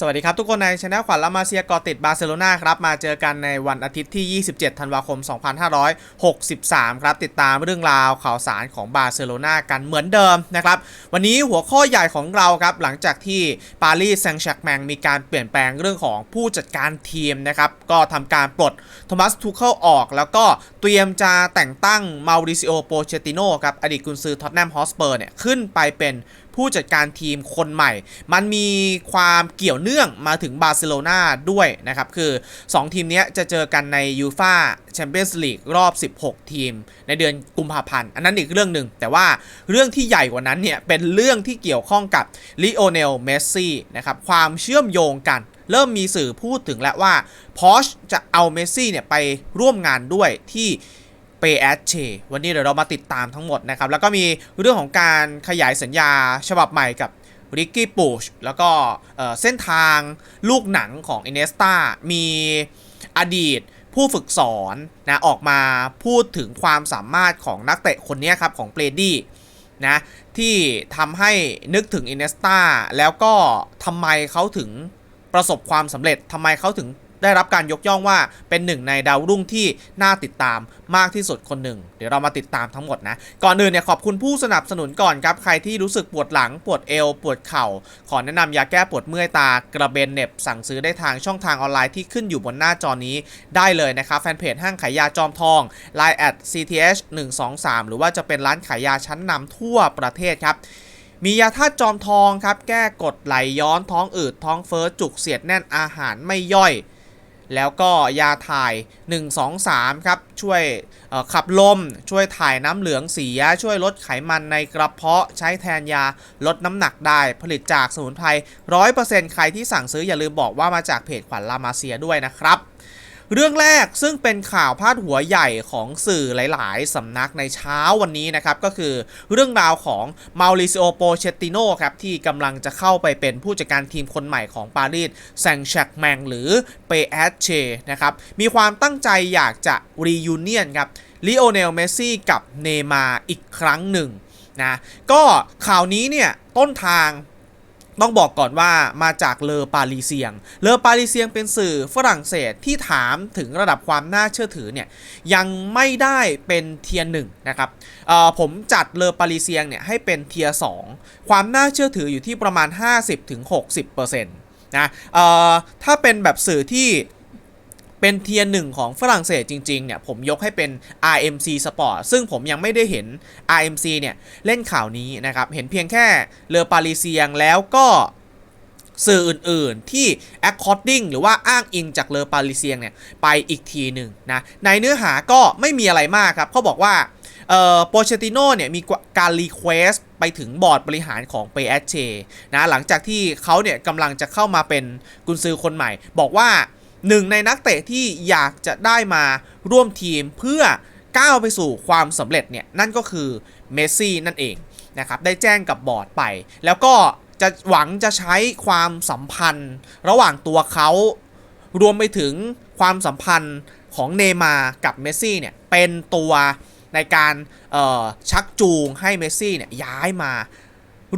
สวัสดีครับทุกคนในช anel ขวัญละมาเซียกอติดบาร์เซโลนาครับ มาเจอกันในวันอาทิตย์ที่ 27 ธันวาคม 2563 ครับ ติดตามเรื่องราวข่าวสารของบาร์เซโลนากันเหมือนเดิมนะครับ วันนี้หัวข้อใหญ่ของเราครับ หลังจากที่ปารีสแซงต์แชร์กแมงมีการเปลี่ยนแปลงเรื่องของผู้จัดการทีมนะครับ ก็ทำการปลดโทมัสทูเคิลออก แล้วก็เตรียมจะแต่งตั้งมาริซิโอโปเชติโนครับอดีตกุนซือท็อตแนมฮอสเปอร์เนี่ยขึ้นไปเป็นผู้จัดการทีมคนใหม่ มันมีความเกี่ยวเนื่องมาถึงบาร์เซโลนาด้วยนะครับ คือ 2 ทีมนี้จะเจอกันในยูฟาแชมเปี้ยนส์ลีกรอบ 16 ทีม ในเดือนกุมภาพันธ์ อันนั้นอีกเรื่องหนึ่ง แต่ว่าเรื่องที่ใหญ่กว่านั้นเนี่ย เป็นเรื่องที่เกี่ยวข้องกับลิโอเนล เมสซี่นะครับ ความเชื่อมโยงกันเริ่มมีสื่อพูดถึงแล้วว่าพอชจะเอาเมสซี่เนี่ยไปร่วมงานด้วยที่ เปแอชเชวันนี้เดี๋ยวเรามาติดตามทั้งหมดนะครับ แล้วก็มีเรื่องของการขยายสัญญาฉบับใหม่กับริกกี้ปูชแล้วก็เส้นทางลูกหนังของอินเนสตามีอดีตผู้ฝึกสอนนะออกมาพูดถึงความสามารถของนักเตะคนนี้ครับ ของเปรดี้นะที่ทำให้นึกถึงอินเนสตาแล้วก็ทำไมเขาถึงประสบความสำเร็จทำไมเขาถึง ได้รับการยกย่องว่าเป็นหนึ่งในดาวรุ่งที่น่าติดตามมากที่สุดคนหนึ่ง เดี๋ยวเรามาติดตามทั้งหมดนะ ก่อนอื่นเนี่ยขอบคุณผู้สนับสนุนก่อนครับ ใครที่รู้สึกปวดหลัง ปวดเอว ปวดเข่า ขอแนะนำยาแก้ปวดเมื่อยตากระเบนเน็บ สั่งซื้อได้ทางช่องทางออนไลน์ที่ขึ้นอยู่บนหน้าจอนี้ได้เลยนะครับแฟนเพจห้างขายยาจอมทอง Line at cth 1 2 3หรือว่าจะเป็นร้านขายยาชั้นนำทั่วประเทศครับมียาธาตุจอมทองครับ แก้กดไหลย้อนท้องอืดท้องเฟ้อจุกเสียดแน่นอาหารไม่ย่อย แล้วก็ยาถ่าย 1 2 3 ครับ ช่วยขับลม ช่วยถ่ายน้ำเหลืองเสีย ช่วยลดไขมันในกระเพาะ ใช้แทนยาลดน้ำหนักได้ ผลิตจากสมุนไพร 100%ใครที่สั่งซื้ออย่าลืมบอกว่ามาจากเพจขวัญลามาเซียด้วยนะครับ เรื่องแรกซึ่งเป็นข่าวพาดหัวใหญ่ของสื่อหลาย ๆ สำนักในเช้าวันนี้นะครับ ก็คือเรื่องราวของมาริซิโอโปเชติโนครับ ที่กำลังจะเข้าไปเป็นผู้จัดการทีมคนใหม่ของปารีสแซงต์แชร์กแมงหรือเปแอชเชนะครับ มีความตั้งใจอยากจะรียูเนียนครับลิโอเนลเมสซี่กับเนมาร์อีกครั้งหนึ่งนะก็ข่าวนี้เนี่ยต้นทาง ต้องบอกก่อนว่ามาจากเลอปารีเซียง เลอปารีเซียงเป็นสื่อฝรั่งเศสที่ถามถึงระดับความน่าเชื่อถือเนี่ยยังไม่ได้เป็นเทียร์หนึ่งนะครับผมจัดเลอปารีเซียงเนี่ยให้เป็นเทียร์สองความน่าเชื่อถืออยู่ที่ประมาณ 50-60%นะเอ่อถ้าเป็นแบบสื่อที่ เป็นเทียร์หนึ่งของฝรั่งเศสจริงๆเนี่ยผมยกให้เป็น RMC Sport ซึ่งผมยังไม่ได้เห็น RMC เนี่ยเล่นข่าวนี้นะครับ เห็นเพียงแค่เลอปารีเซียงแล้วก็สื่ออื่นๆที่ according หรือว่าอ้างอิงจากเลอปารีเซียงเนี่ยไปอีกทีหนึ่งนะในเนื้อหาก็ไม่มีอะไรมากครับเขาบอกว่าเอ่อโปเชติโน่เนี่ยมีการรีเควสไปถึงบอร์ดบริหารของเปแอชเชนะหลังจากที่เขาเนี่ยกำลังจะเข้ามาเป็นกุนซือคนใหม่ บอกว่า หนึ่งในนักเตะที่อยากจะได้มาร่วมทีมเพื่อก้าวไปสู่ความสำเร็จเนี่ยนั่นก็คือเมสซี่นั่นเองนะครับได้แจ้งกับบอร์ดไป แล้วก็จะหวังจะใช้ความสัมพันธ์ ระหว่างตัวเขารวมไปถึงความสัมพันธ์ของเนมาร์กับเมสซี่เนี่ยเป็นตัวในการชักจูงให้เมสซี่เนี่ยย้ายมา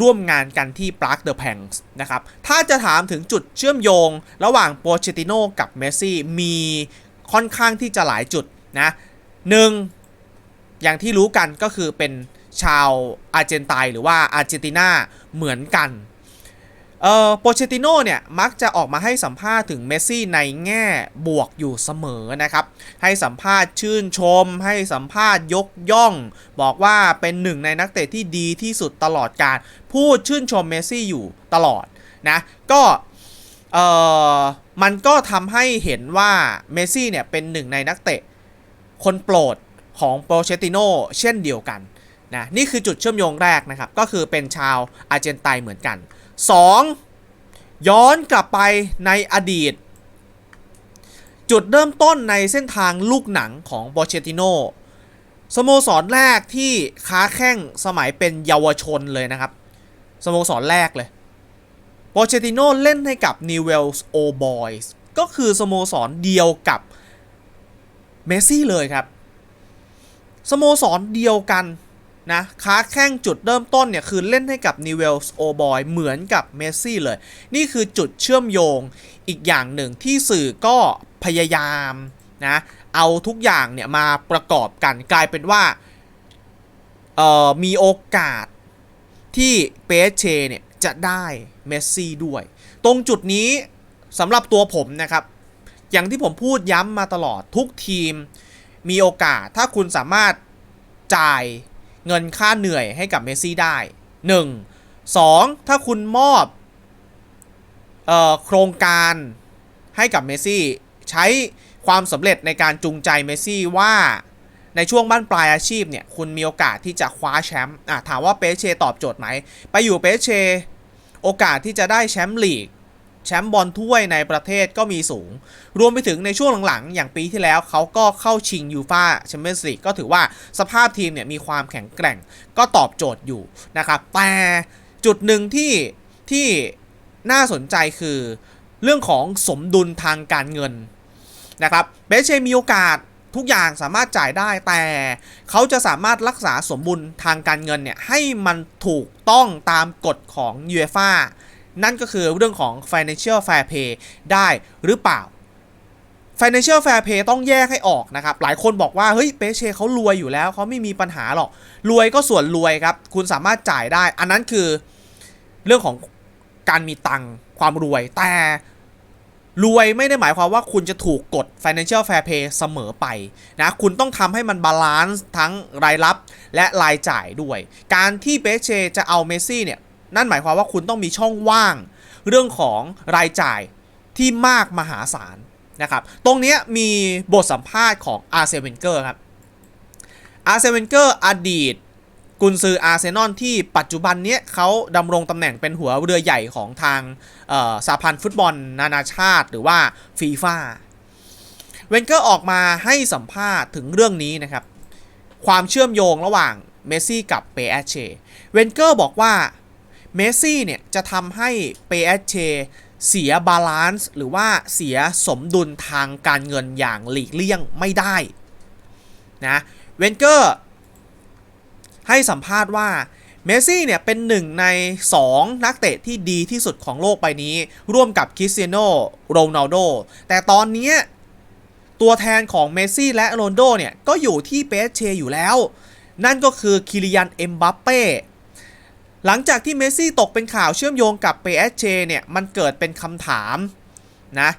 ร่วมงานกันที่ปรากเดอะแพงส์นะครับ ถ้าจะถามถึงจุดเชื่อมโยง ระหว่างโปเชติโนกับเมสซี่มีค่อนข้างที่จะหลายจุดนะหนึ่งอย่างที่รู้กันก็คือเป็นชาวอาร์เจนไตหรือว่าอาร์เจนตินาเหมือนกัน เอ่อโปเชติโนเนี่ย มักจะออกมาให้สัมภาษณ์ถึงเมสซี่ในแง่บวกอยู่เสมอนะครับ ให้สัมภาษณ์ชื่นชม ให้สัมภาษณ์ยกย่อง บอกว่าเป็นหนึ่งในนักเตะที่ดีที่สุดตลอดการ พูดชื่นชมเมสซี่อยู่ตลอดนะ ก็เอ่อมันก็ทำให้เห็นว่าเมสซี่เนี่ยเป็นหนึ่งในนักเตะ คนโปรดของโปเชติโนเช่นเดียวกันนะนี่คือจุดเชื่อมโยงแรกนะครับ ก็คือเป็นชาวอาร์เจนไตเหมือนกัน 2. ย้อนกลับไปในอดีต จุดเริ่มต้นในเส้นทางลูกหนังของบอเชติโนสโมสรแรกที่ค้าแข้งสมัยเป็นเยาวชนเลยนะครับ สโมสรแรกเลยบอเชติโนเล่นให้กับ Newell's Old Boys ก็คือสโมสรเดียวกับเมสซี่เลยครับ สโมสรเดียวกัน นะค้าแข้งจุดเริ่มต้นเนี่ยคือเล่นให้กับ Newell's Old Boy เหมือนกับเมสซี่เลย นี่คือจุดเชื่อมโยงอีกอย่างหนึ่งที่สื่อก็พยายามนะเอาทุกอย่างเนี่ยมาประกอบกันกลายเป็นว่าเอ่อมีโอกาสที่เปเชเนี่ยจะได้เมสซี่ด้วย ตรงจุดนี้สำหรับตัวผมนะครับ อย่างที่ผมพูดย้ำมาตลอดทุกทีมมีโอกาสถ้าคุณสามารถจ่าย เงินค่าเหนื่อยให้กับเมสซี่ได้ 1 2 ถ้าคุณมอบออโครงการให้กับเมสซี่ใช้ความสำเร็จในการจูงใจเมสซี่ว่าในช่วงบ้านปลายอาชีพเนี่ยคุณมีโอกาสที่จะคว้าแชมป์อะถามว่าเปเชตอบโจทย์ไหม ไปอยู่เปเชโอกาสที่จะได้แชมป์ลีก แชมป์บอลถ้วยในประเทศก็มีสูง รวมไปถึงในช่วงหลังๆ อย่างปีที่แล้วเขาก็เข้าชิงยูฟาแชมเปี้ยนส์ลีกก็ถือว่าสภาพทีมเนี่ยมีความแข็งแกร่งก็ตอบโจทย์อยู่นะครับแต่จุดหนึ่งที่ที่น่าสนใจคือเรื่องของสมดุลทางการเงินนะครับเบเชมีโอกาสทุกอย่างสามารถจ่ายได้แต่เขาจะสามารถรักษาสมบุลทางการเงินเนี่ยให้มันถูกต้องตามกฎของ UEFA นั่นก็คือเรื่องของ Financial Fair Play ได้หรือเปล่า Financial Fair Play ต้องแยกให้ออกนะครับ หลายคนบอกว่า เฮ้ยเปเชเขารวยอยู่แล้ว เขาไม่มีปัญหาหรอก รวยก็ส่วนรวยครับ คุณสามารถจ่ายได้ อันนั้นคือเรื่องของการมีตังค์ความรวย แต่รวยไม่ได้หมายความว่าคุณจะถูกกฎ Financial Fair Play เสมอไปนะ คุณต้องทำให้มันบาลานซ์ทั้งรายรับและรายจ่ายด้วย การที่เปเชจะเอาเมซี่เนี่ย นั่นหมายความว่าคุณต้องมีช่องว่าง เรื่องของรายจ่ายที่มากมหาศาลนะครับตรงนี้มีบทสัมภาษณ์ของอาร์เซเวนเกอร์ครับอาร์เซเวนเกอร์อดีตกุนซืออาร์เซนอลที่ปัจจุบันเนี้ยเขาดำรงตำแหน่งเป็นหัวเรือใหญ่ของทางสาพันธ์ฟุตบอลนานาชาติ หรือว่าฟีฟ่าเวนเกอร์ออกมาให้สัมภาษณ์ถึงเรื่องนี้นะครับ ความเชื่อมโยงระหว่างเมสซี่กับเปเอเชเวนเกอร์บอกว่า เมสซี่เนี่ยจะทำให้เปเอเชเสียบาลานซ์หรือว่าเสียสมดุลทางการเงินอย่างหลีกเลี่ยงไม่ได้นะเวนเกอร์ให้สัมภาษณ์ว่าเมสซี่เนี่ยเป็นหนึ่งใน 2 นักเตะที่ดีที่สุดของโลกใบนี้ ร่วมกับคริสเตียโนโรนัลโดแต่ตอนนี้ตัวแทนของเมสซี่และโรนลโดเนี่ยก็อยู่ที่เปเชอยู่แล้ว นั่นก็คือคิริยันเอ็มบัปเป้ หลังจากที่เมสซี่ตกเป็นข่าวเชื่อมโยงกับเปเชเนี่ยมันเกิดเป็นคำถามนะ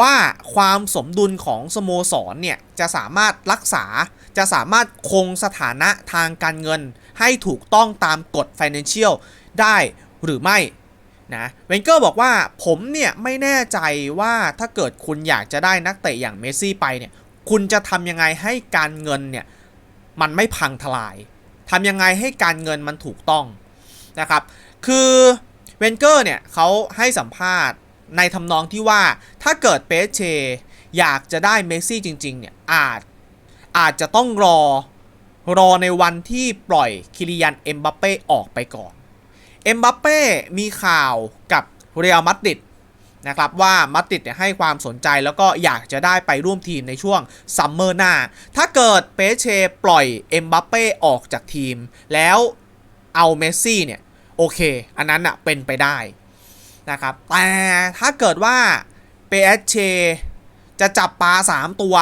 ว่าความสมดุลของสโมสรเนี่ยจะสามารถรักษาจะสามารถคงสถานะทางการเงิน ให้ถูกต้องตามกฎ Financial ได้หรือไม่นะเวนเกอร์บอกว่าผมเนี่ยไม่แน่ใจว่าถ้าเกิดคุณอยากจะได้นักเตะอย่างเมสซี่ไปเนี่ยคุณจะทำยังไงให้การเงินเนี่ยมันไม่พังทลายทำยังไงให้การเงินมันถูกต้อง นะครับ คือเวนเกอร์เนี่ยเขาให้สัมภาษณ์ในทำนองที่ว่าถ้าเกิดเปเชอยากจะได้เมสซี่จริง ๆ เนี่ย อาจอาจจะต้องรอรอในวันที่ปล่อยคิริยันเอ็มบัปเป้ออกไปก่อน เอ็มบัปเป้มีข่าวกับเรอัลมาดริดนะครับว่ามาดริดเนี่ยให้ความสนใจแล้วก็อยากจะได้ไปร่วมทีมในช่วงซัมเมอร์หน้า ถ้าเกิดเปเชปล่อยเอ็มบัปเป้ออกจากทีม แล้วเอาเมสซี่เนี่ย โอเค อันนั้นอะเป็นไปได้นะครับ แต่ถ้าเกิดว่าเปเชจะจับปลา 3 ตัว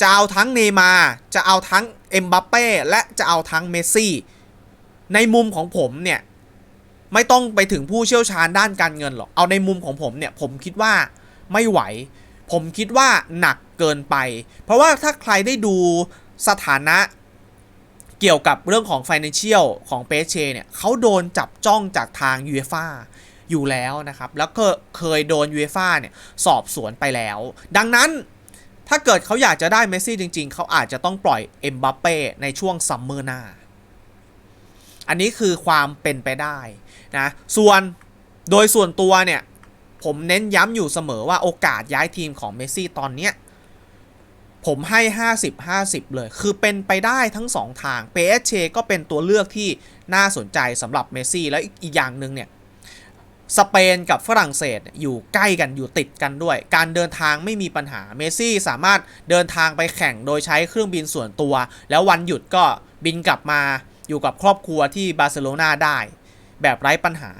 จะเอาทั้งเนมา จะเอาทั้งเอ็มบัปเป้และจะเอาทั้งเมสซี่ ในมุมของผมเนี่ย ไม่ต้องไปถึงผู้เชี่ยวชาญด้านการเงินหรอก เอาในมุมของผมเนี่ย ผมคิดว่าไม่ไหว ผมคิดว่าหนักเกินไป เพราะว่าถ้าใครได้ดูสถานะ เกี่ยวกับเรื่องของ Financial ของเปเชเนี่ยเขาโดนจับจ้องจากทาง UEFA อยู่แล้วนะครับ แล้วก็เคยโดน UEFA เนี่ยสอบสวนไปแล้ว ดังนั้นถ้าเกิดเขาอยากจะได้เมสซี่จริง ๆ เขาอาจจะต้องปล่อยเอ็มบัปเป้ในช่วงซัมเมอร์หน้า อันนี้คือความเป็นไปได้นะ ส่วนโดยส่วนตัวเนี่ย ผมเน้นย้ำอยู่เสมอว่าโอกาสย้ายทีมของเมสซี่ตอนเนี้ย ผมให้ 50 50 เลย คือเป็นไปได้ทั้ง 2 ทาง PSG ก็เป็นตัวเลือกที่น่าสนใจสำหรับเมสซี่ แล้วอีกอย่างหนึ่งเนี่ย สเปนกับฝรั่งเศสอยู่ใกล้กันอยู่ติดกันด้วย การเดินทางไม่มีปัญหา เมสซี่สามารถเดินทางไปแข่งโดยใช้เครื่องบินส่วนตัว แล้ววันหยุดก็บินกลับมาอยู่กับครอบครัวที่บาร์เซโลนาได้ แบบไร้ปัญหา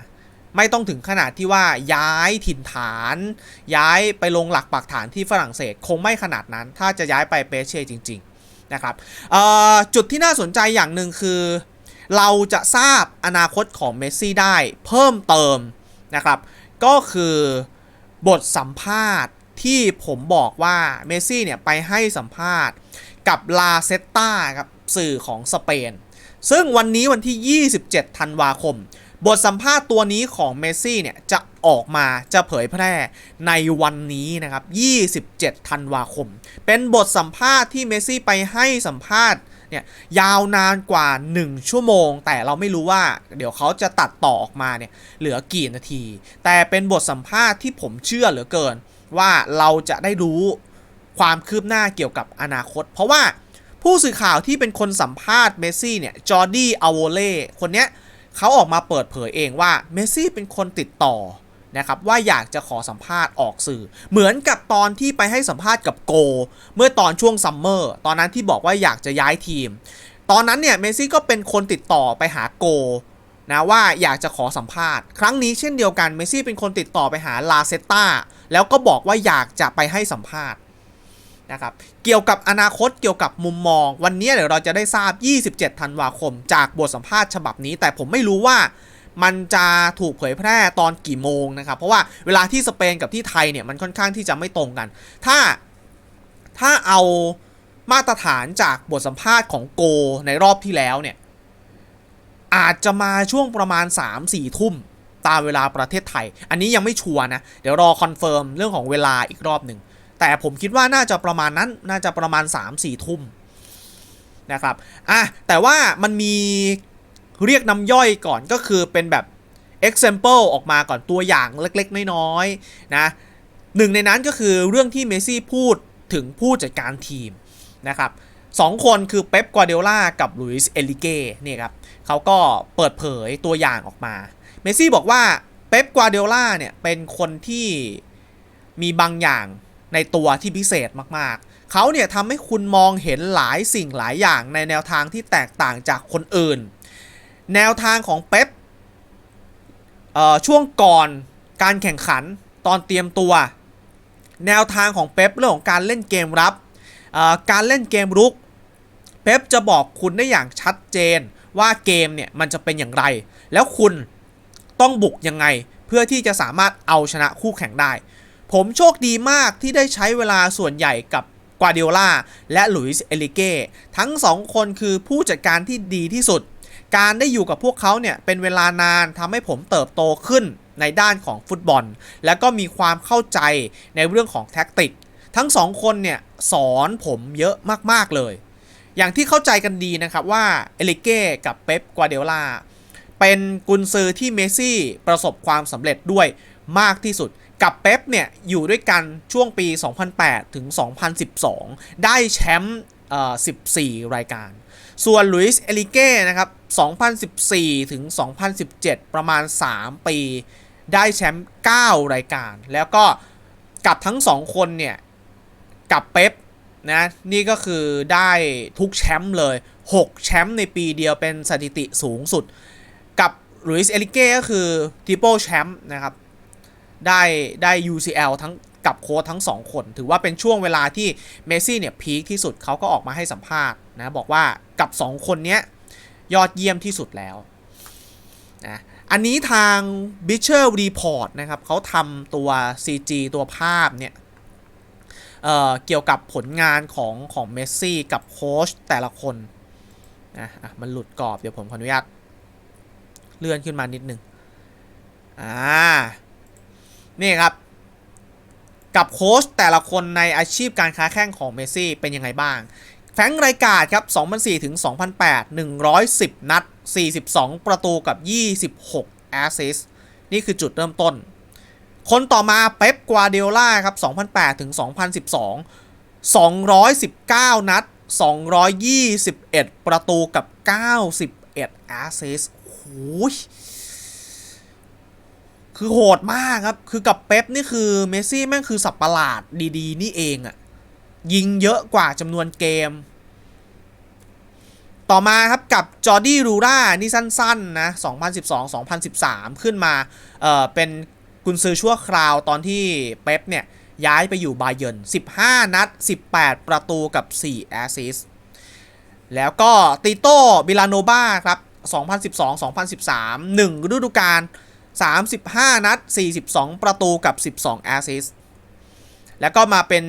ไม่ต้องถึงขนาดที่ว่าย้ายถิ่นฐาน ย้ายไปลงหลักปักฐานที่ฝรั่งเศสคงไม่ขนาดนั้น ถ้าจะย้ายไปเปเช่จริง ๆ นะครับจุดที่น่าสนใจอย่างหนึ่งคือ เราจะทราบอนาคตของเมสซี่ได้เพิ่มเติมนะครับ ก็คือบทสัมภาษณ์ที่ผมบอกว่าเมสซี่เนี่ยไปให้สัมภาษณ์กับลาเซตตาครับสื่อของสเปน ซึ่งวันนี้วันที่ 27 ธันวาคม บทสัมภาษณ์ตัวนี้ของเมสซี่เนี่ยจะออกมาจะเผยแพร่ในวันนี้นะครับ 27 ธันวาคม เป็นบทสัมภาษณ์ที่เมสซี่ไปให้สัมภาษณ์เนี่ยยาวนานกว่า 1 ชั่วโมง แต่เราไม่รู้ว่าเดี๋ยวเขาจะตัดต่อออกมาเนี่ยเหลือกี่นาที แต่เป็นบทสัมภาษณ์ที่ผมเชื่อเหลือเกิน ว่าเราจะได้รู้ความคืบหน้าเกี่ยวกับอนาคต เพราะว่าผู้สื่อข่าวที่เป็นคนสัมภาษณ์เมสซี่เนี่ยจอร์ดี้อโวเล่คนเนี้ย เขาออกมาเปิดเผยเองว่าเมสซี่เป็นคนติดต่อนะครับว่าอยากจะขอสัมภาษณ์ออกสื่อ เหมือนกับตอนที่ไปให้สัมภาษณ์กับโก เมื่อตอนช่วงซัมเมอร์ตอนนั้นที่บอกว่าอยากจะย้ายทีม ตอนนั้นเนี่ยเมสซี่ก็เป็นคนติดต่อไปหาโกนะว่าอยากจะขอสัมภาษณ์ ครั้งนี้เช่นเดียวกันเมสซี่เป็นคนติดต่อไปหาลาเซตตาแล้วก็บอกว่าอยากจะไปให้สัมภาษณ์ นะครับ เกี่ยวกับอนาคตเกี่ยวกับมุมมอง วันนี้เดี๋ยวเราจะได้ทราบ 27 ธันวาคม จากบทสัมภาษณ์ฉบับนี้ แต่ผมไม่รู้ว่ามันจะถูกเผยแพร่ตอนกี่โมงนะครับ เพราะว่าเวลาที่สเปนกับที่ไทยเนี่ยมันค่อนข้างที่จะไม่ตรงกัน ถ้าถ้าเอามาตรฐานจากบทสัมภาษณ์ของโกในรอบที่แล้วเนี่ยอาจจะมาช่วงประมาณ 3-4 ทุ่มตามเวลาประเทศไทย อันนี้ยังไม่ชัวร์นะ เดี๋ยวรอคอนเฟิร์มเรื่องของเวลาอีกรอบหนึ่ง แต่ผมคิดว่าน่าจะประมาณนั้นน่าจะประมาณ 3-4 ทุ่มนะครับอะแต่ว่ามันมีเรียกน้ำย่อยก่อนก็คือเป็นแบบ example ออกมาก่อนตัวอย่างเล็กๆ น้อยๆนะหนึ่งในนั้นก็คือเรื่องที่เมซี่พูดถึงผู้จัดการทีมนะครับสองคนคือเป๊ปกวาเดล่ากับลุยส์เอลิเก้เนี่ยครับเขาก็เปิดเผยตัวอย่างออกมาเมซี่บอกว่าเป๊ปกวาเดล่าเนี่ยเป็นคนที่มีบางอย่าง ในตัวที่พิเศษมากๆ เขาเนี่ยทำให้คุณมองเห็นหลายสิ่งหลายอย่างในแนวทางที่แตกต่างจากคนอื่น แนวทางของเป๊ปช่วงก่อนการแข่งขันตอนเตรียมตัว แนวทางของเป๊ปเรื่องของการเล่นเกมรับ การเล่นเกมรุก เป๊ปจะบอกคุณได้อย่างชัดเจนว่าเกมเนี่ยมันจะเป็นอย่างไร แล้วคุณต้องบุกยังไง เพื่อที่จะสามารถเอาชนะคู่แข่งได้ ผมโชคดีมากที่ได้ใช้เวลาส่วนใหญ่กับกวาเดียล่าและหลุยส์เอลิเก้ทั้งสองคนคือผู้จัดการที่ดีที่สุด การได้อยู่กับพวกเขาเนี่ยเป็นเวลานานทำให้ผมเติบโตขึ้นในด้านของฟุตบอล แล้วก็มีความเข้าใจในเรื่องของแท็กติก ทั้งสองคนเนี่ยสอนผมเยอะมาก ๆ เลย อย่างที่เข้าใจกันดีนะครับว่าเอลิเก้กับเป๊ปกวาเดล่าเป็นกุนซือที่เมซี่ประสบความสำเร็จด้วยมากที่สุด กับเป๊ปเนี่ยอยู่ด้วยกันช่วงปี 2008 ถึง 2012 ได้แชมป์14 รายการ ส่วนลุยส์เอลิเก้นะครับ 2014 ถึง 2017 ประมาณ 3 ปี ได้แชมป์9รายการ แล้วก็กับทั้ง 2 คนเนี่ย กับเป๊ปนะนี่ก็คือได้ทุกแชมป์เลย 6 แชมป์ในปีเดียวเป็นสถิติสูงสุด กับลุยส์เอลิเก้ก็คือทิปเปิลแชมป์นะครับ ได้ได้ UCL ทั้งกับโค้ชทั้ง 2 คน ถือว่าเป็นช่วงเวลาที่เมซี่เนี่ยพีคที่สุดเขาก็ออกมาให้สัมภาษณ์นะบอกว่ากับ 2 คนเนี้ยยอดเยี่ยมที่สุดแล้วนะอันนี้ทาง b i t c h e r Report นะครับเขาทำตัว CG ตัวภาพเนี่ยเเกี่ยวกับผลงานของของเมสซี่กับโค้ชแต่ละคนนะะมันหลุดกรอบเดี๋ยวผมขออนุญาตเลื่อนขึ้นมานิดนึงอ่า นี่ครับ กับโค้ชแต่ละคนในอาชีพการค้าแข่งของเมซี่เป็นยังไงบ้าง แฟรงค์ไรกาดครับ 2004 ถึง 2008 110 นัด 42 ประตูกับ 26 แอสซิสนี่คือจุดเริ่มต้น คนต่อมาเป๊ปกวาเดล่าครับ 2008 ถึง 2012 219 นัด 221 ประตูกับ 91 แอสซิสโอ้ย คือโหดมากครับ คือกับเป๊ปนี่คือเมสซี่แม่งคือสับประหลาดดีๆ นี่เองอะยิงเยอะกว่าจำนวนเกม ต่อมาครับกับจอร์ดี้รูรานี่สั้นๆนะ 2012-2013 ขึ้นมาเอ่อเป็นกุนซือชั่วคราวตอนที่เป๊ปเนี่ย ย้ายไปอยู่บาเยิร์น15 นัด 18 ประตูกับ 4 แอสซิสแล้วก็ติโต้บิลาโนบาครับ 2012-2013 1ฤดูกาล 35 นัด 42 ประตูกับ 12 แอสซิสแล้วก็มาเป็น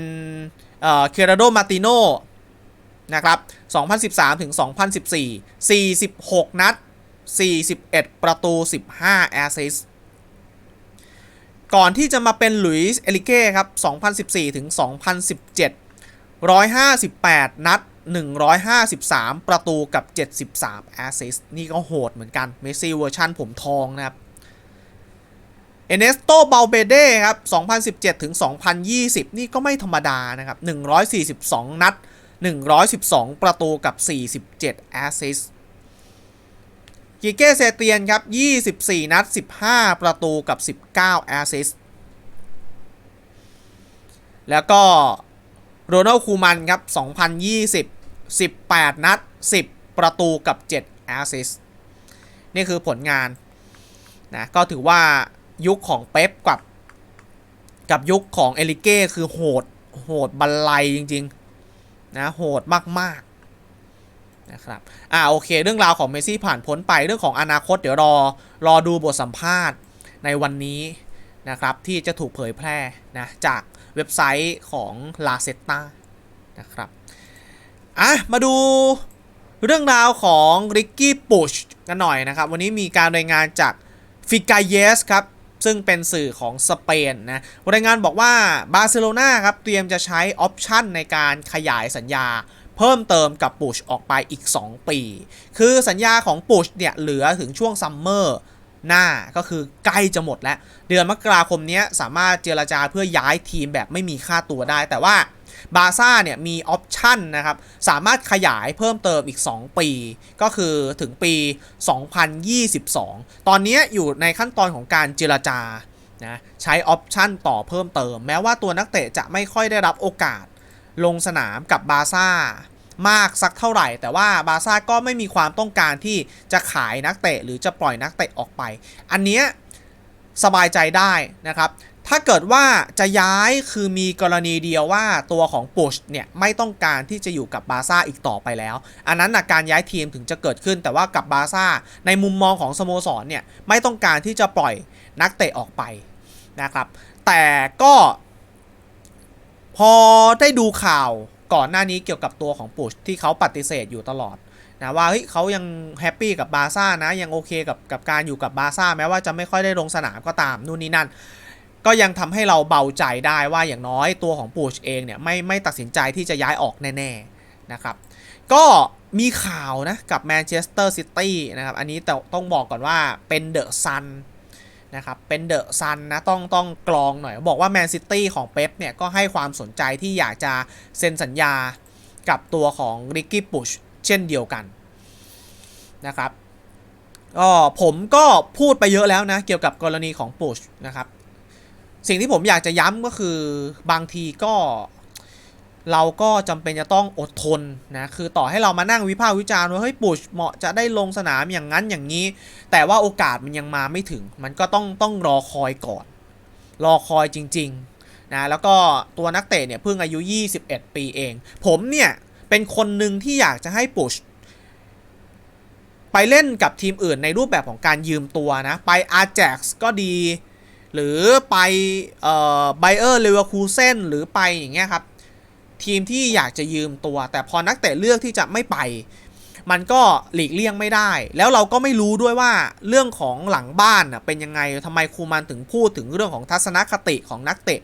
เอ่อเคราโดมาติโนนะครับ 2013 ถึง 2014 46 นัด 41 ประตู 15 แอสซิสก่อนที่จะมาเป็นหลุยส์เอลิเก้ครับ 2014 ถึง 2017 158 นัด 153 ประตูกับ 73 แอสซิสนี่ก็โหดเหมือนกัน เมสซี่เวอร์ชันผมทองนะครับ เอเนสโตเบลเบเด้ครับ 2017 ถึง 2020 นี่ก็ไม่ธรรมดานะครับ 142 นัด 112 ประตูกับ 47 แอสซิสกิเก้เซเตียนครับ 24 นัด 15 ประตูกับ 19 แอสซิสแล้วก็โรนัลคูมันครับ 2020 18 นัด 10 ประตูกับ 7 แอสซิสนี่คือผลงานนะ ก็ถือว่า ยุคของเป๊ปกับกับยุคของเอลิเก้คือโหดโหดบันไลจริงๆนะโหดมากๆนะครับอ่าโอเคเรื่องราวของเมซี่ผ่านพ้นไปเรื่องของอนาคตเดี๋ยวรอรอดูบทสัมภาษณ์ในวันนี้นะครับที่จะถูกเผยแพร่นะจากเว็บไซต์ของ La z e t t a นะครับอะมาดูเรื่องราวของริกกี้ปุชกันหน่อยนะครับ วันนี้มีการรายงานจากฟิกาเยสครับ ซึ่งเป็นสื่อของสเปนนะรายงานบอกว่าบาร์เซโลนาครับเตรียมจะใช้ออปชันในการขยายสัญญาเพิ่มเติมกับปุชออกไปอีก 2 ปี คือสัญญาของปุชเนี่ยเหลือถึงช่วงซัมเมอร์หน้าก็คือใกล้จะหมดแล้ว เดือนมกราคมนี้สามารถเจรจาเพื่อย้ายทีมแบบไม่มีค่าตัวได้ แต่ว่า บาซ่าเนี่ยมีออปชันนะครับ สามารถขยายเพิ่มเติมอีก 2 ปี ก็คือถึงปี 2022 ตอนนี้อยู่ในขั้นตอนของการเจรจานะใช้ออปชันต่อเพิ่มเติม แม้ว่าตัวนักเตะจะไม่ค่อยได้รับโอกาสลงสนามกับบาซ่ามากสักเท่าไหร่ แต่ว่าบาซ่าก็ไม่มีความต้องการที่จะขายนักเตะหรือจะปล่อยนักเตะออกไป อันเนี้ยสบายใจได้นะครับ ถ้าเกิดว่าจะย้ายคือมีกรณีเดียวว่าตัวของปุชเนี่ยไม่ต้องการที่จะอยู่กับบาซ่าอีกต่อไปแล้ว อันนั้นนะการย้ายทีมถึงจะเกิดขึ้น แต่ว่ากับบาซ่าในมุมมองของสโมสรเนี่ยไม่ต้องการที่จะปล่อยนักเตะออกไปนะครับ แต่ก็พอได้ดูข่าวก่อนหน้านี้เกี่ยวกับตัวของปุชที่เขาปฏิเสธอยู่ตลอดนะว่าเฮ้ยเขายังแฮปปี้กับบาซ่านะยังโอเคกับกับการอยู่กับบาซ่าแม้ว่าจะไม่ค่อยได้ลงสนามก็ตามนู่นนี่นั่น ก็ยังทำให้เราเบาใจได้ว่าอย่างน้อยตัวของปูชเองเนี่ยไม่ไม่ตัดสินใจที่จะย้ายออกแน่ๆนะครับ ก็มีข่าวนะกับแมนเชสเตอร์ซิตี้นะครับ อันนี้แต่ต้องบอกก่อนว่าเป็นเดอะซันนะครับ เป็นเดอะซันนะต้องต้องกรองหน่อย บอกว่าแมนซิตี้ของเป๊ปเนี่ยก็ให้ความสนใจที่อยากจะเซ็นสัญญากับตัวของริกกี้ปุชเช่นเดียวกันนะครับก็ผมก็พูดไปเยอะแล้วนะ เกี่ยวกับกรณีของปุชนะครับ สิ่งที่ผมอยากจะย้ำก็คือบางทีก็เราก็จำเป็นจะต้องอดทนนะ คือต่อให้เรามานั่งวิพากษ์วิจารณ์ว่าเฮ้ยปุชเหมาะจะได้ลงสนามอย่างนั้นอย่างนี้ แต่ว่าโอกาสมันยังมาไม่ถึง มันก็ต้องต้องรอคอยก่อน รอคอยจริงๆนะแล้วก็ตัวนักเตะเนี่ยเพิ่งอายุ 21 ปีเอง ผมเนี่ยเป็นคนหนึ่งที่อยากจะให้ปุชไปเล่นกับทีมอื่นในรูปแบบของการยืมตัวนะ ไป a j a x ก็ดี หรือไปเอ่อไบเออร์เลเวอร์คูเซนหรือไปอย่างเงี้ยครับ ทีมที่อยากจะยืมตัว แต่พอนักเตะเลือกที่จะไม่ไป มันก็หลีกเลี่ยงไม่ได้ แล้วเราก็ไม่รู้ด้วยว่าเรื่องของหลังบ้านเป็นยังไงทำไมครูมันถึงพูดถึงเรื่องของทัศนคติของนักเตะ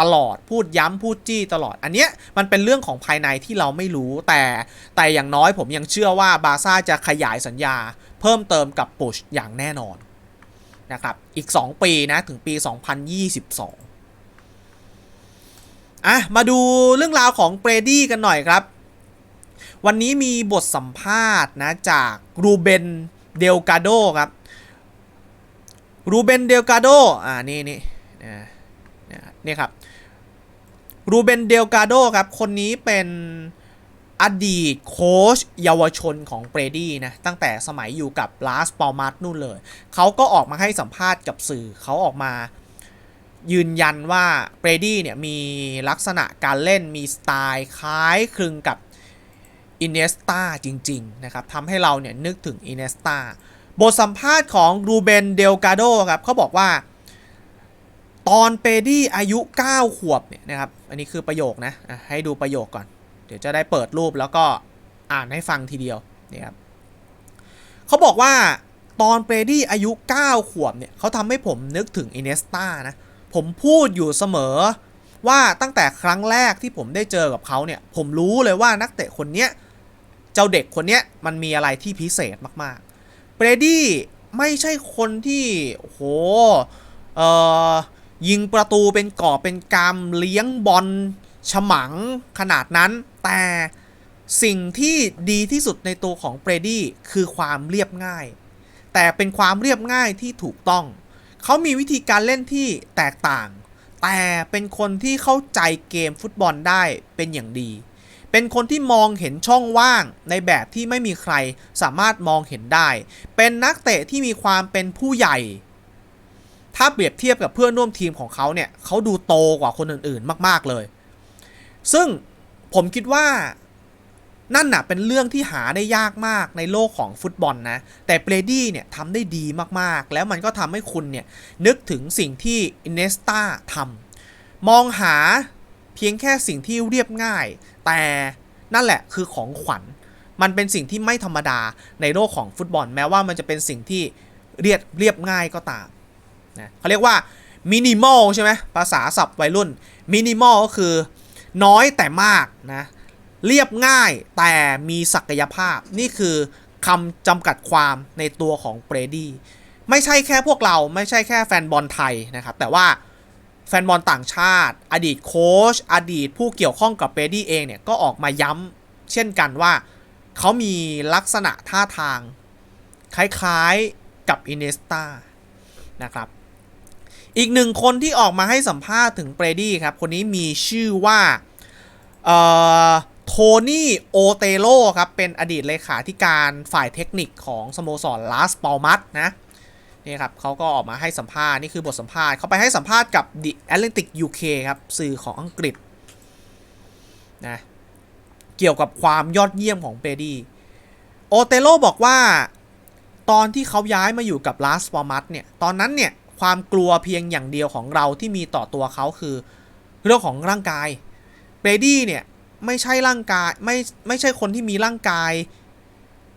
ตลอดพูดย้ำพูดจี้ตลอด อันเนี้ยมันเป็นเรื่องของภายในที่เราไม่รู้แต่แต่อย่างน้อยผมยังเชื่อว่าบาซ่าจะขยายสัญญา เพิ่มเติมกับปุชอย่างแน่นอน นะครับ อีก 2 ปีนะ ถึงปี 2022 อะ มาดูเรื่องราวของเบรดี้กันหน่อยครับ วันนี้มีบทสัมภาษณ์นะ จากรูเบนเดลกาโดครับ รูเบนเดลกาโด อ่า นี่นี่นะนี่ครับ รูเบนเดลกาโดครับ คนนี้เป็น อดีตโค้ชเยาวชนของเบรดี้นะ ตั้งแต่สมัยอยู่กับลาสปอมาร์ตนู่นเลย เขาก็ออกมาให้สัมภาษณ์กับสื่อเขาออกมายืนยันว่าเบรดี้เนี่ยมีลักษณะการเล่นมีสไตล์คล้ายคลึงกับอินเนสตาจริง ๆ นะครับทำให้เราเนี่ยนึกถึงอินเนสตาบทสัมภาษณ์ของรูเบนเดลกาโดครับเขาบอกว่า ตอนเปดี้อายุ 9 ขวบเนี่ยนะครับ อันนี้คือประโยคนะอะให้ดูประโยคก่อน เดี๋ยวจะได้เปิดรูปแล้วก็อ่านให้ฟังทีเดียวนี่ครับเขาบอกว่าตอนเปดี้อายุ 9 ขวบเนี่ยเขาทำให้ผมนึกถึงอินเนสตานะ ผมพูดอยู่เสมอว่าตั้งแต่ครั้งแรกที่ผมได้เจอกับเขาเนี่ย ผมรู้เลยว่านักเตะคนเนี้ย เจ้าเด็กคนเนี้ยมันมีอะไรที่พิเศษมากๆ เบรดี้ไม่ใช่คนที่โหเอ่อยิงประตูเป็นก่อเป็นกำเลี้ยงบอลฉมังขนาดนั้น แต่สิ่งที่ดีที่สุดในตัวของเบรดี้คือความเรียบง่าย แต่เป็นความเรียบง่ายที่ถูกต้อง เขามีวิธีการเล่นที่แตกต่าง แต่เป็นคนที่เข้าใจเกมฟุตบอลได้เป็นอย่างดี เป็นคนที่มองเห็นช่องว่างในแบบที่ไม่มีใครสามารถมองเห็นได้ เป็นนักเตะที่มีความเป็นผู้ใหญ่ ถ้าเปรียบเทียบกับเพื่อนร่วมทีมของเขาเนี่ยเขาดูโตกว่าคนอื่นๆ มาก ๆเลย ซึ่ง ผมคิดว่านั่นน่ะเป็นเรื่องที่หาได้ยากมากในโลกของฟุตบอลนะ แต่เบรดี้เนี่ยทำได้ดีมากๆ แล้วมันก็ทำให้คุณเนี่ย นึกถึงสิ่งที่อินเนสตาทำมองหาเพียงแค่สิ่งที่เรียบง่าย แต่นั่นแหละคือของขวัญ มันเป็นสิ่งที่ไม่ธรรมดาในโลกของฟุตบอล แม้ว่ามันจะเป็นสิ่งที่เรียบเรียบง่ายก็ตามนะเขาเรียกว่ามินิมอลใช่ไหมภาษาศัพท์วัยรุ่นมินิมอลก็คือ น้อยแต่มากนะ เรียบง่ายแต่มีศักยภาพ นี่คือคำจำกัดความในตัวของเบรดี้ ไม่ใช่แค่พวกเราไม่ใช่แค่แฟนบอลไทยนะครับ แต่ว่าแฟนบอลต่างชาติ อดีตโค้ชอดีตผู้เกี่ยวข้องกับเบรดี้เองเนี่ย ก็ออกมาย้ำเช่นกันว่า เขามีลักษณะท่าทาง คล้ายๆกับอินเนสตานะครับ อีกหนึ่งคนที่ออกมาให้สัมภาษณ์ถึงเบรดี้ครับ คนนี้มีชื่อว่าโทนี่โอเตโลครับ เป็นอดีตเลขาธิการฝ่ายเทคนิคของสโมสรลาสปอลมัตนะนี่ครับเขาก็ออกมาให้สัมภาษณ์ นี่คือบทสัมภาษณ์เขาไปให้สัมภาษณ์กับ The Atlantic UK ครับ สื่อของอังกฤษนะเกี่ยวกับความยอดเยี่ยมของเบรดี้โอเตโลบอกว่า ตอนที่เขาย้ายมาอยู่กับลาสปอลมัตเนี่ย ตอนนั้นเนี่ย ความกลัวเพียงอย่างเดียวของเราที่มีต่อตัวเขาคือ เรื่องของร่างกายเบรดี้เนี่ยไม่ใช่ร่างกายไม่ไม่ใช่คนที่มีร่างกาย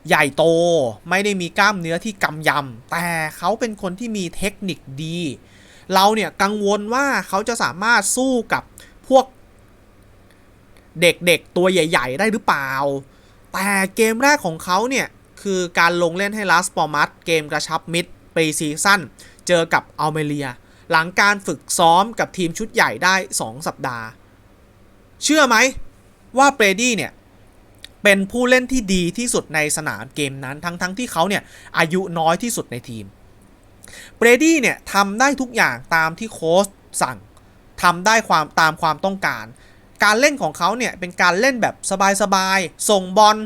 ใหญ่โต ไม่ได้มีกล้ามเนื้อที่กำยำ แต่เขาเป็นคนที่มีเทคนิคดี เราเนี่ยกังวลว่าเขาจะสามารถสู้กับพวกเด็กๆตัวใหญ่ ๆ ได้หรือเปล่า แต่เกมแรกของเขาเนี่ย คือการลงเล่นให้ลาสปอมัสเกมกระชับมิดปีซีซั่น เจอกับอัลเมเรีย หลังการฝึกซ้อมกับทีมชุดใหญ่ได้ 2 สัปดาห์ เชื่อไหมว่าเบรดี้เนี่ย เป็นผู้เล่นที่ดีที่สุดในสนามเกมนั้นทั้งทั้งที่เขาเนี่ย อายุน้อยที่สุดในทีมเบรดี้เนี่ยทำได้ทุกอย่างตามที่โค้ชสั่งทำได้ความตามความต้องการ การเล่นของเขาเนี่ยเป็นการเล่นแบบสบายๆ ส่งบอล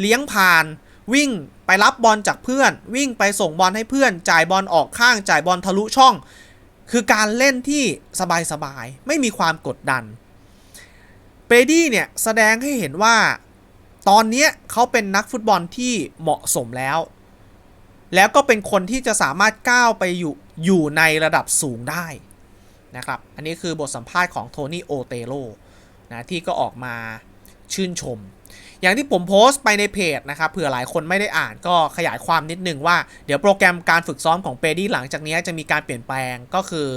เลี้ยงผ่าน วิ่ง ไปรับบอลจากเพื่อน วิ่งไปส่งบอลให้เพื่อน จ่ายบอลออกข้าง จ่ายบอลทะลุช่อง คือการเล่นที่สบายๆ ไม่มีความกดดันเบดี้เนี่ยแสดงให้เห็นว่าตอนนี้เขาเป็นนักฟุตบอลที่เหมาะสมแล้ว แล้วก็เป็นคนที่จะสามารถก้าวไปอยู่อยู่ในระดับสูงได้นะครับ อันนี้คือบทสัมภาษณ์ของโทนี่โอเตโลนะที่ก็ออกมาชื่นชม อย่างที่ผมโพสต์ไปในเพจนะครับเผื่อหลายคนไม่ได้อ่านก็ขยายความนิดนึงว่าเดี๋ยวโปรแกรมการฝึกซ้อมของเปดี้หลังจากนี้จะมีการเปลี่ยนแปลงก็คือ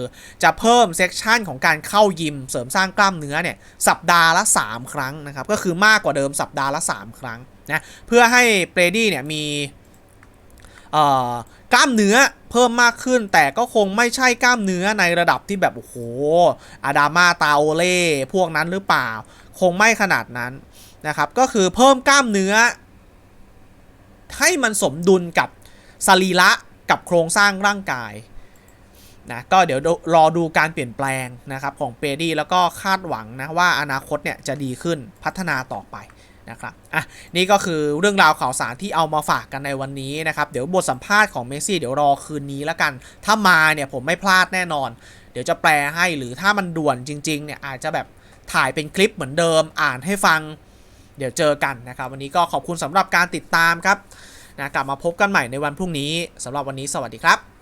จะเพิ่มเซกชันของการเข้ายิมเสริมสร้างกล้ามเนื้อเนี่ยสัปดาห์ละ 3 ครั้งนะครับก็คือมากกว่าเดิมสัปดาห์ละ 3 ครั้งนะเพื่อให้เปรดี้เนี่ยมีกล้ามเนื้อเพิ่มมากขึ้นแต่ก็คงไม่ใช่กล้ามเนื้อในระดับที่แบบโอ้โหอาดามาตาโอเล่พวกนั้นหรือเปล่า คงไม่ขนาดนั้น นะครับ ก็คือเพิ่มกล้ามเนื้อ ให้มันสมดุลกับสรีระกับโครงสร้างร่างกายนะก็เดี๋ยวรอดูการเปลี่ยนแปลงนะครับของเปดี้แล้วก็คาดหวังนะว่าอนาคตเนี่ยจะดีขึ้นพัฒนาต่อไปนะครับอะนี่ก็คือเรื่องราวข่าวสารที่เอามาฝากกันในวันนี้นะครับ เดี๋ยวบทสัมภาษณ์ของเมซี่เดี๋ยวรอคืนนี้แล้วกัน ถ้ามาเนี่ยผมไม่พลาดแน่นอน เดี๋ยวจะแปลให้หรือถ้ามันด่วนจริงๆเนี่ยอาจจะแบบถ่ายเป็นคลิปเหมือนเดิมอ่านให้ฟัง เดี๋ยวเจอกันนะครับ วันนี้ก็ขอบคุณสำหรับการติดตามครับนะกลับมาพบกันใหม่ในวันพรุ่งนี้สำหรับวันนี้สวัสดีครับ